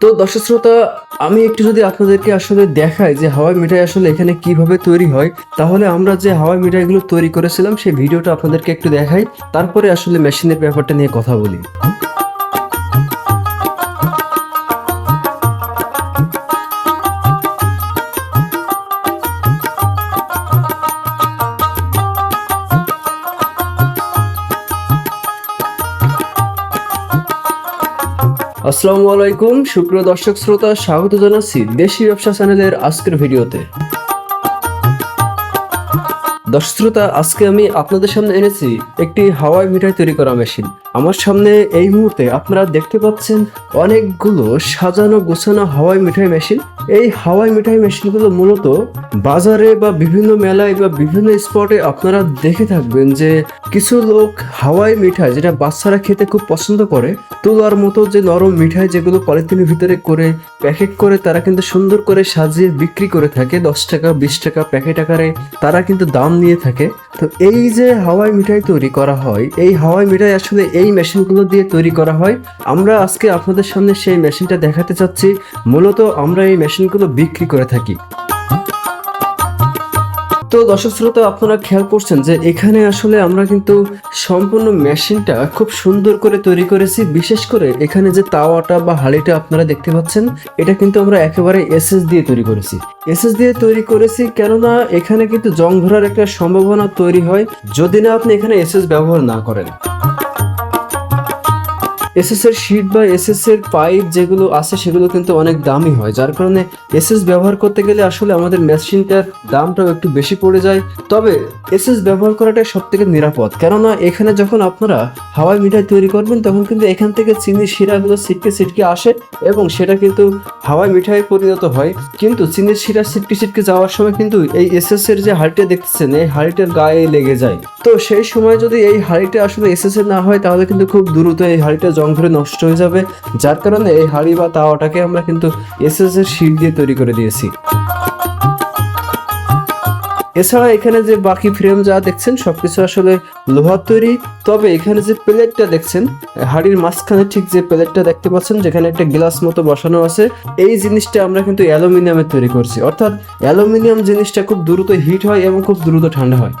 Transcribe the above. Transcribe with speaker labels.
Speaker 1: তো দর্শক শ্রোতা, আমি একটু যদি আপনাদেরকে আসলে দেখাই যে হাওয়াই মিঠাই আসলে এখানে কীভাবে তৈরি হয়, তাহলে আমরা যে হাওয়াই মিঠাইগুলো তৈরি করেছিলাম, সেই ভিডিওটা আপনাদেরকে একটু দেখাই, তারপরে আসলে মেশিনের ব্যাপারটা নিয়ে কথা বলি। আসসালামু আলাইকুম শুক্র দর্শক শ্রোতা, স্বাগত জানাচ্ছি দেশি ব্যবসা চ্যানেলের আজকের ভিডিওতে। দর্শক শ্রোতা, আজকে আমি আপনাদের সামনে এনেছি একটি হাওয়াই মিঠাই তৈরি করা মেশিন। আমার সামনে এই মুহূর্তে আপনারা দেখতে পাচ্ছেন অনেকগুলো সাজানো গোছানো হাওয়াই মিঠাই মেশিন। এই হাওয়াই মিঠাই মেশিনগুলো মূলত বাজারে বা বিভিন্ন মেলায় বা বিভিন্ন স্পটে আপনারা দেখে থাকবেন যে কিছু লোক হাওয়াই মিঠাই যেটা বাচ্চারা খেতে খুব পছন্দ করে, তোলার মতো যে নরম মিঠাই যেগুলো পলিথিনের ভিতরে করে প্যাকেট করে তারা কিন্তু সুন্দর করে সাজিয়ে বিক্রি করে থাকে, দশ টাকা, বিশ টাকা প্যাকেট আকারে তারা কিন্তু দাম নিয়ে থাকে। তো এই যে হাওয়াই মিঠাই তৈরি করা হয়, এই হাওয়াই মিঠাই আসলে এই মেশিনগুলো দিয়ে তৈরি করা হয়। আমরা আজকে আপনাদের সামনে সেই মেশিনটা দেখাতে চাচ্ছি। মূলত আমরা এই মেশিনগুলো বিক্রি করে থাকি। তো দর্শক শ্রোতা, আপনারা খেয়াল করছেন যে এখানে আসলে আমরা কিন্তু সম্পূর্ণ মেশিনটা খুব সুন্দর করে তৈরি করেছি। বিশেষ করে এখানে যে তাওয়াটা বা হাঁড়িটা আপনারা দেখতে পাচ্ছেন, এটা কিন্তু আমরা একেবারে এসএস দিয়ে তৈরি করেছি। এসএস দিয়ে তৈরি করেছি কেননা এখানে কিন্তু জং ধরার একটা সম্ভাবনা তৈরি হয়। যদি না আপনি এখানে এসএস ব্যবহার না করেন। এসএস এর শিট বা এসএস এর পাইপ যেগুলো আছে সেগুলো কিন্তু অনেক দামি হয়। যার কারণে এসএস ব্যবহার করতে গেলে আসলে আমাদের মেশিনটার দামটাও একটু বেশি পড়ে যায়। তবে এসএস ব্যবহার করাটাই সব থেকে নিরাপদ। কেননা এখানে যখন আপনারা হাওয়াই মিঠাই তৈরি করবেন, তখন কিন্তু এখান থেকে চিনির শিরাগুলো ছিটকে ছিটকে আসে এবং সেটা কিন্তু হাওয়াই মিঠাই পরিণত হয়। কিন্তু চিনির শিরা ছিটকে ছিটকে যাওয়ার সময় কিন্তু এই এসএস এর যে হাড়িটা দেখতেছেন, এই হাড়িটার গায়ে লেগে যায়। তো সেই সময় যদি এই হাড়িটা আসলে এসএস এর না হয়, তাহলে কিন্তু খুব দ্রুত এই হাড়িটা ধরে নষ্ট হয়ে যাবে। যার কারণে এই হাড়ি বা তাওয়াটাকে আমরা কিন্তু এসএস এর শিট দিয়ে তৈরি করে দিয়েছি। এছাড়া এখানে যে বাকি ফ্রেম যা দেখছেন, সবকিছু আসলে লোহার তৈরি। তবে এখানে যে প্লেটটা দেখছেন, হাড়ির মাঝখানে ঠিক যে প্লেটটা দেখতে পাচ্ছেন, যেখানে একটা গ্লাস মতো বসানো আছে, এই জিনিসটা আমরা কিন্তু অ্যালুমিনিয়ামের তৈরি করছি। অর্থাৎ অ্যালুমিনিয়াম জিনিসটা খুব দ্রুত হিট হয় এবং খুব দ্রুত ঠান্ডা হয়।